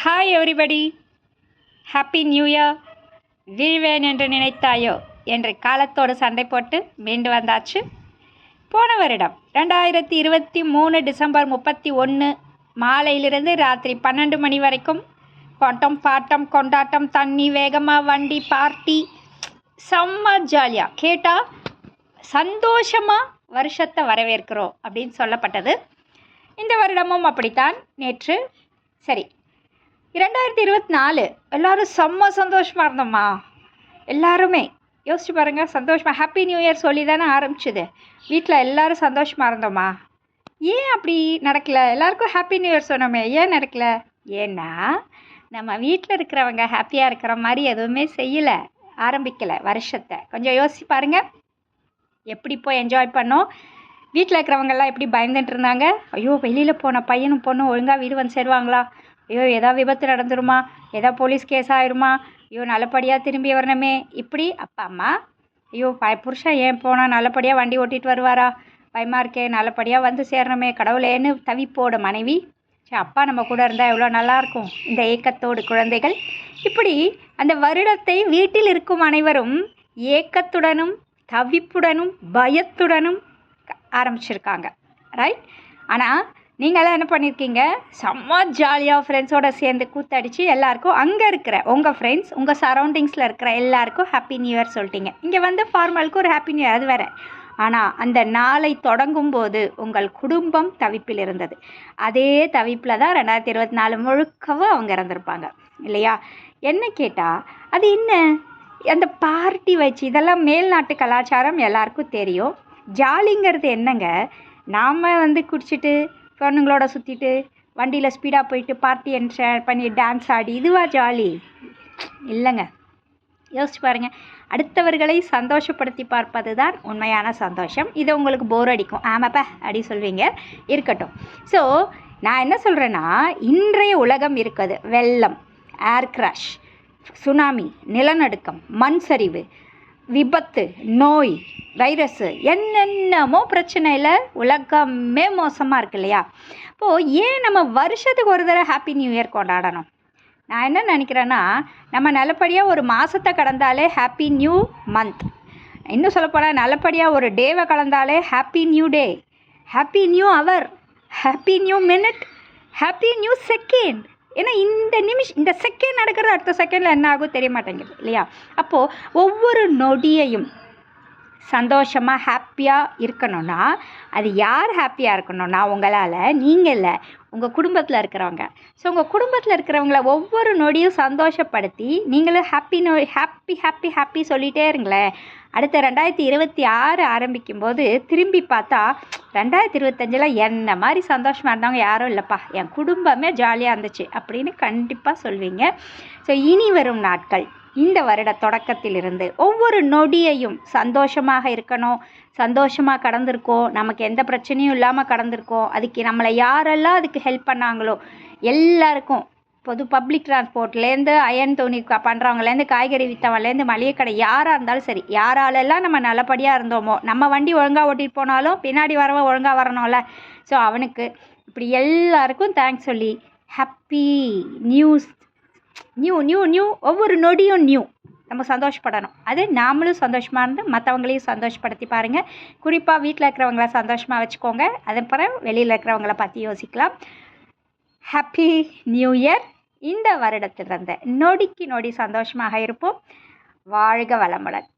Hi everybody happy new year வீழ்வேன் என்று நினைத்தாயோ என்று காலத்தோடு சண்டை போட்டு மீண்டு வந்தாச்சு. போன வருடம் ரெண்டாயிரத்தி இருபத்தி மூணு டிசம்பர் முப்பத்தி ஒன்று மாலையிலிருந்து ராத்திரி பன்னெண்டு மணி வரைக்கும் கொட்டம் பாட்டம் கொண்டாட்டம் தண்ணி வேகமாக வண்டி பார்ட்டி செம்ம ஜாலியாக கேட்டால் சந்தோஷமாக வருஷத்தை வரவேற்கிறோம் அப்படின்னு சொல்லப்பட்டது. இந்த வருடமும் அப்படித்தான். நேற்று சரி இரண்டாயிரத்தி இருபத்தி நாலு எல்லாரும் செம்ம சந்தோஷமாக இருந்தோம்மா. எல்லாருமே. யோசிச்சு பாருங்கள் சந்தோஷமாக ஹாப்பி நியூ இயர் சொல்லி தானே ஆரம்பிச்சுது. வீட்டில் எல்லோரும் சந்தோஷமாக இருந்தோமா? ஏன் அப்படி நடக்கலை? எல்லாருக்கும் ஹாப்பி நியூ இயர் சொன்னோமே. ஏன் நடக்கல? ஏன்னா நம்ம வீட்டில் இருக்கிறவங்க ஹாப்பியாக இருக்கிற மாதிரி எதுவுமே செய்யலை. ஆரம்பிக்கலை வருஷத்தை. கொஞ்சம் யோசிச்சு பாருங்கள் எப்படி போய் என்ஜாய் பண்ணோம்? வீட்டில் இருக்கிறவங்கெல்லாம் எப்படி பயந்துட்டு இருந்தாங்க? ஐயோ வெளியில் போன பையனும் பொண்ணும் ஒழுங்காக வீடு வந்து சேருவாங்களா? ஐயோ ஏதா விபத்து நடந்துருமா? ஏதா போலீஸ் கேஸ் ஆயிருமா? ஐயோ நல்லபடியாக திரும்பி வரணுமே. இப்படி? அப்பா அம்மா ஐயோ ப புருஷன் ஏன் போனால் நல்லபடியாக வண்டி ஓட்டிகிட்டு வருவாரா? பயமாக இருக்கே நல்லபடியாக வந்து சேரணுமே. கடவுளேன்னு தவிப்போட மனைவி. சரி அப்பா நம்ம கூட இருந்தால் எவ்வளோ நல்லாயிருக்கும். இந்த ஏக்கத்தோடு குழந்தைகள். இப்படி அந்த வருடத்தை வீட்டில் இருக்கும் அனைவரும் ஏக்கத்துடனும் தவிப்புடனும் பயத்துடனும் ஆரம்பிச்சிருக்காங்க. ரைட் ஆனால் நீங்களாம் என்ன பண்ணியிருக்கீங்க செம்ம ஜாலியாக ஃப்ரெண்ட்ஸோடு சேர்ந்து கூத்தடிச்சு எல்லாருக்கும் அங்கே இருக்கிற உங்கள் ஃப்ரெண்ட்ஸ் உங்கள் சரௌண்டிங்ஸில் இருக்கிற எல்லாருக்கும் ஹாப்பி நியூ இயர் சொல்லிட்டீங்க. இங்கே வந்து ஃபார்மலுக்கு ஒரு ஹாப்பி நியூ இயர் அது வேறு. ஆனால் அந்த நாளை தொடங்கும் போது உங்கள் குடும்பம் தவிப்பில் இருந்தது. அதே தவிப்பில் தான் ரெண்டாயிரத்தி இருபத்தி நாலு முழுக்கவும் அவங்க இறந்துருப்பாங்க. இல்லையா? என்ன கேட்டால் அது என்ன? அந்த பார்ட்டி வச்சு இதெல்லாம் மேல்நாட்டு கலாச்சாரம் எல்லாருக்கும் தெரியும். ஜாலிங்கிறது என்னங்க? நாம் வந்து குடிச்சிட்டு பொண்ணுங்களோட சுற்றிட்டு வண்டியில் ஸ்பீடாக போயிட்டு பார்ட்டி என்ஜாய் பண்ணி டான்ஸ் ஆடி இதுவா ஜாலி இல்லைங்க. யோசிச்சு பாருங்கள் அடுத்தவர்களை சந்தோஷப்படுத்தி பார்ப்பது தான் உண்மையான சந்தோஷம். இது உங்களுக்கு போர் அடிக்கும். ஆமாப்பா அப்படி சொல்வீங்க. இருக்கட்டும். ஸோ நான் என்ன சொல்கிறேன்னா இன்றைய உலகம் இருக்குது வெள்ளம் ஏர் கிராஷ் சுனாமி நிலநடுக்கம் மண் சரிவு விபத்து நோய் வைரஸு. என்னென்னமோ பிரச்சனையில் உலகமே மோசமாக இருக்கு இல்லையா? இப்போது ஏன் நம்ம வருஷத்துக்கு ஒரு தடவை ஹாப்பி நியூ இயர் கொண்டாடணும்? நான் என்ன நினைக்கிறேன்னா நம்ம நல்லபடியாக ஒரு மாதத்தை கடந்தாலே ஹாப்பி நியூ மந்த் இன்னும் சொல்லப்போனால் நல்லபடியாக ஒரு டேவை கலந்தாலே happy new day happy new hour happy new minute happy new second ஏன்னா இந்த நிமிஷம் இந்த செகண்ட் நடக்கிறது அடுத்த செகண்டில் என்ன ஆகும் தெரிய மாட்டேங்குது இல்லையா? அப்போது ஒவ்வொரு நொடியையும் சந்தோஷமாக ஹாப்பியாக இருக்கணும்னா அது யார் ஹாப்பியாக இருக்கணும்னா உங்களால் நீங்கள் இல்லை உங்கள் குடும்பத்தில் இருக்கிறவங்க. ஸோ உங்கள் குடும்பத்தில் இருக்கிறவங்கள ஒவ்வொரு நொடியும் சந்தோஷப்படுத்தி நீங்களும் happy no happy happy happy சொல்லிகிட்டே இருங்களேன். அடுத்த ரெண்டாயிரத்தி இருபத்தி ஆறு ஆரம்பிக்கும் போது திரும்பி பார்த்தா ரெண்டாயிரத்தி இருபத்தஞ்சில் என்ன மாதிரி சந்தோஷமாக இருந்தவங்க யாரும் இல்லைப்பா என் குடும்பமே ஜாலியாக இருந்துச்சு அப்படின்னு கண்டிப்பாக சொல்வீங்க. ஸோ இனி வரும் நாட்கள். இந்த வருட தொடக்கத்திலிருந்து ஒவ்வொரு நொடியையும் சந்தோஷமாக இருக்கணும். சந்தோஷமாக கடந்திருக்கோம். நமக்கு எந்த பிரச்சனையும் இல்லாமல் கடந்திருக்கோம். அதுக்கு நம்மளை யாரெல்லாம் அதுக்கு ஹெல்ப் பண்ணாங்களோ எல்லாருக்கும் பொது பப்ளிக் டிரான்ஸ்போர்ட்லேருந்து அயன் துணி பண்ணுறவங்கலேருந்து காய்கறி விற்றவங்கலேருந்து மளிகை கடை யாராக இருந்தாலும் சரி யாராலெல்லாம் நம்ம நல்லபடியாக இருந்தோமோ நம்ம வண்டி ஒழுங்காக ஓட்டிகிட்டு போனாலும் பின்னாடி வரவன் ஒழுங்காக வரணும்ல. ஸோ அவனுக்கு இப்படி எல்லாருக்கும் தேங்க்ஸ் சொல்லி happy news new new new ஒவ்வொரு நொடியும் நியூ நம்ம சந்தோஷப்படணும். அது நாமளும் சந்தோஷமாக இருந்து மற்றவங்களையும் சந்தோஷப்படுத்தி பாருங்கள் குறிப்பாக வீட்டில் இருக்கிறவங்கள சந்தோஷமாக வச்சுக்கோங்க. அதன் பிறகு வெளியில் இருக்கிறவங்கள பற்றி யோசிக்கலாம். ஹாப்பி நியூ இயர் இந்த வருடத்திலிருந்து நொடிக்கு நொடி சந்தோஷமாக இருப்போம். வாழ்க வளமுடன்.